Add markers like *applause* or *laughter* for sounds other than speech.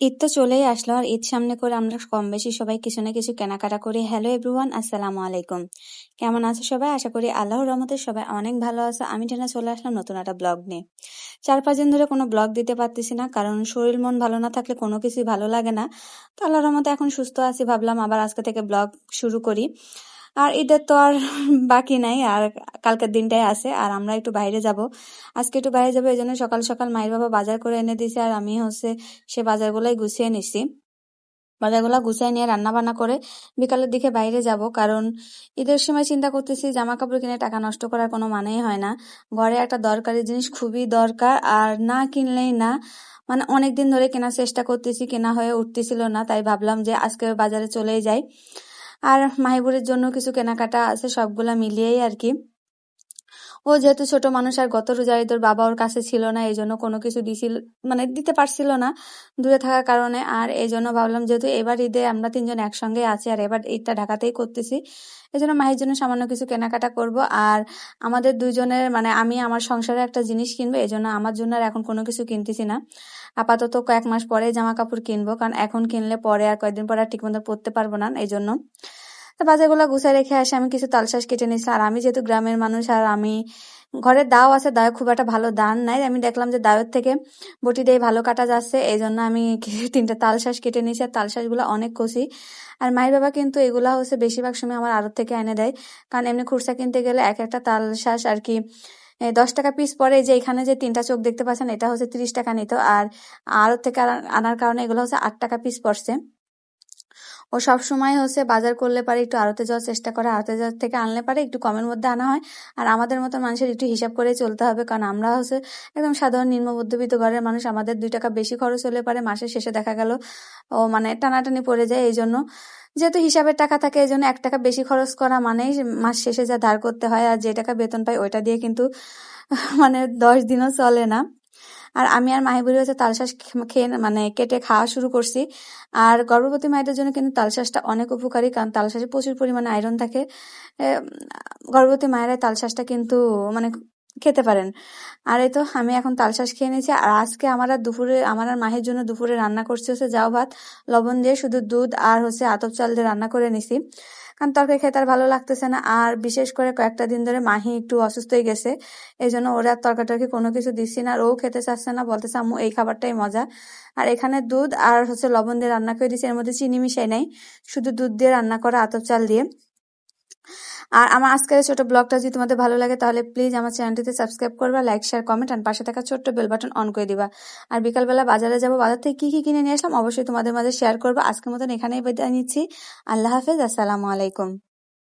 ঈদ তো চলেই আসলো আর ঈদ সামনে করে আমরা কম বেশি সবাই কিছু না কিছু কেনাকাটা করি। হ্যালো এভরিওয়ান আসসালামু আলাইকুম। কেমন আছো সবাই? আশা করি আল্লাহর রহমতে সবাই অনেক ভালো আছো। আমি টেনা চলে আসলাম নতুন একটা ব্লগ নিয়ে। চার পাঁচ দিন ধরে কোনো ব্লগ দিতে পারতেছি না, কারণ শরীর মন ভালো না থাকলে কোনো কিছুই ভালো লাগে না। তো আল্লাহর রহমতে এখন সুস্থ আছি ভাবলাম আবার আজকে থেকে ব্লগ শুরু করি। আর ঈদের তো আর বাকি নাই, আর কালকের দিনটাই আছে, আর আমরা একটু বাইরে যাব। আজকে একটু বাইরে যাব এই জন্য সকাল সকাল মায়ের বাবা বাজার করে এনে দিছে, আর আমি হচ্ছে সে বাজারগুলোই গুছিয়ে নিছি। বাজারগুলো গুছিয়ে নিয়ে রান্না বান্না করে বিকালের দিকে বাইরে যাব, কারণ ঈদের সময় চিন্তা করতেছি জামা কাপড় কিনে টাকা নষ্ট করার কোনো মানেই হয় না। ঘরে একটা দরকারি জিনিস খুবই দরকার, আর না কিনলেই না মানে অনেকদিন ধরে কেনার চেষ্টা করতেছি, কেনা হয়ে উঠতেছিল না, তাই ভাবলাম যে আজকে বাজারে চলেই যাই। আর মাহিবুরের জন্য কিছু কেনাকাটা আছে সবগুলা মিলিয়েই আর কি। ও যেহেতু ছোট মানুষ আর গত রোজা ঈদের বাবা ওর কাছে ছিল না এই জন্য কোনো কিছু দিছিল মানে দিতে পারছিল না দূরে থাকার কারণে। আর এই জন্য ভাবলাম যেহেতু এবার ঈদে আমরা তিনজন একসঙ্গে আছি আর এবার ঈদটা ঢাকাতেই করতেছি এই জন্য মাহির জন্য সামান্য কিছু কেনাকাটা করব। আর আমাদের দুজনের মানে আমি আমার সংসারে একটা জিনিস কিনবো এই জন্য আমার জন্য আর এখন কোনো কিছু কিনতেছি না। আপাতত কয়েক মাস পরে জামা কাপড় কিনবো, কারণ এখন কিনলে পরে আর কয়েকদিন পরে আর ঠিকমতো পরতে পারব না এই জন্য বাজারগুলো গুছাই রেখে আসে, আমি কিছু তালশাঁস কেটে নিয়েছি। আর আমি যেহেতু গ্রামের মানুষ, আর আমি ঘরের দাও আছে, দাও খুব একটা ভালো দান নাই। আমি দেখলাম যে দাওয়ের থেকে বটি দিয়ে ভালো কাটা যাচ্ছে, এই জন্য আমি *laughs* তিনটা তালশাঁস কেটে নিয়েছি। আর তালশাঁসগুলো অনেক কষি আর মায়ের বাবা কিন্তু এগুলা হচ্ছে বেশিরভাগ সময় আমার আড়ত থেকে এনে দেয়। কারণ এমনি খুরসা কিনতে গেলে এক একটা তালশাঁস আর কি দশ টাকা পিস পরে যে এখানে যে তিনটা চোখ দেখতে পাচ্ছেন, এটা হচ্ছে তিরিশ টাকা নিত। আর আড়ত থেকে আনার কারণে এগুলো হচ্ছে আট টাকা পিস পড়ছে। ও সব সময় হচ্ছে বাজার করলে পারে একটু আড়তে যাওয়ার চেষ্টা করে, আড়তে যাওয়ার থেকে আনলে পারে একটু কমের মধ্যে আনা হয়। আর আমাদের মতো মানুষের একটু হিসাব করে চলতে হবে, কারণ আমরা হচ্ছে একদম সাধারণ নিম্ন মধ্যবিত্ত ঘরের মানুষ, আমাদের দুই টাকা বেশি খরচ হলে পারে মাসের শেষে দেখা গেল ও মানে টানাটানি পড়ে যায় এই জন্য যেহেতু হিসাবের টাকা থাকে এই জন্য এক টাকা বেশি খরচ করা মানেই মাস শেষে যা ধার করতে হয় আর যে টাকা বেতন পাই ওইটা দিয়ে কিন্তু মানে দশ দিনও চলে না। আর আমি আর মাহিবুরি হচ্ছে তালশাঁস খেয়ে মানে কেটে খাওয়া শুরু করছি। আর গর্ভবতী মায়েদের জন্য কিন্তু তালশাঁসটা অনেক উপকারী, কারণ তালশাঁসে প্রচুর পরিমাণে আয়রন থাকে। গর্ভবতী মায়েরা তালশাঁসটা কিন্তু মানে খেতে পারেন। আর এই তো আমি এখন তালশাঁস খেয়ে নিয়েছি। আর আজকে আমার আর দুপুরে, আমার আর মাহের জন্য দুপুরে রান্না করছে হচ্ছে যাও ভাত, লবণ দিয়ে শুধু দুধ আর হচ্ছে আতপ চাল দিয়ে রান্না করে নিছি। কারণ তরকারি খেতে আর ভালো লাগতেছে না। আর বিশেষ করে কয়েকটা দিন ধরে মাহি একটু অসুস্থ হয়ে গেছে। এই জন্য ওরা আর তরকারি টরকারি কোনো কিছু দিচ্ছি না, আর ও খেতে চাচ্ছে না, বলতেছে, আম্মু, এই খাবারটাই মজা। আর এখানে দুধ আর হচ্ছে লবণ দিয়ে রান্না করে দিচ্ছি এর মধ্যে চিনি মিশাই নাই, শুধু দুধ দিয়ে রান্না করা আতপ চাল দিয়ে। আর আমার আজকের ছোট ব্লগটা যদি তোমাদের ভালো লাগে, তাহলে প্লিজ আমার চ্যানেলটিতে সাবস্ক্রাইব করবা লাইক শেয়ার কমেন্ট আর পাশে থাকা ছোট্ট বেল বাটন অন করে দিবা। আর বিকালবেলা বাজারে যাব, বাজার থেকে কি কি কিনে নিয়ে আসলাম, অবশ্যই তোমাদের মাঝে শেয়ার করব। আজকের মতন এখানেই বিদায় নিচ্ছি। আল্লাহ হাফেজ, আসসালামু আলাইকুম।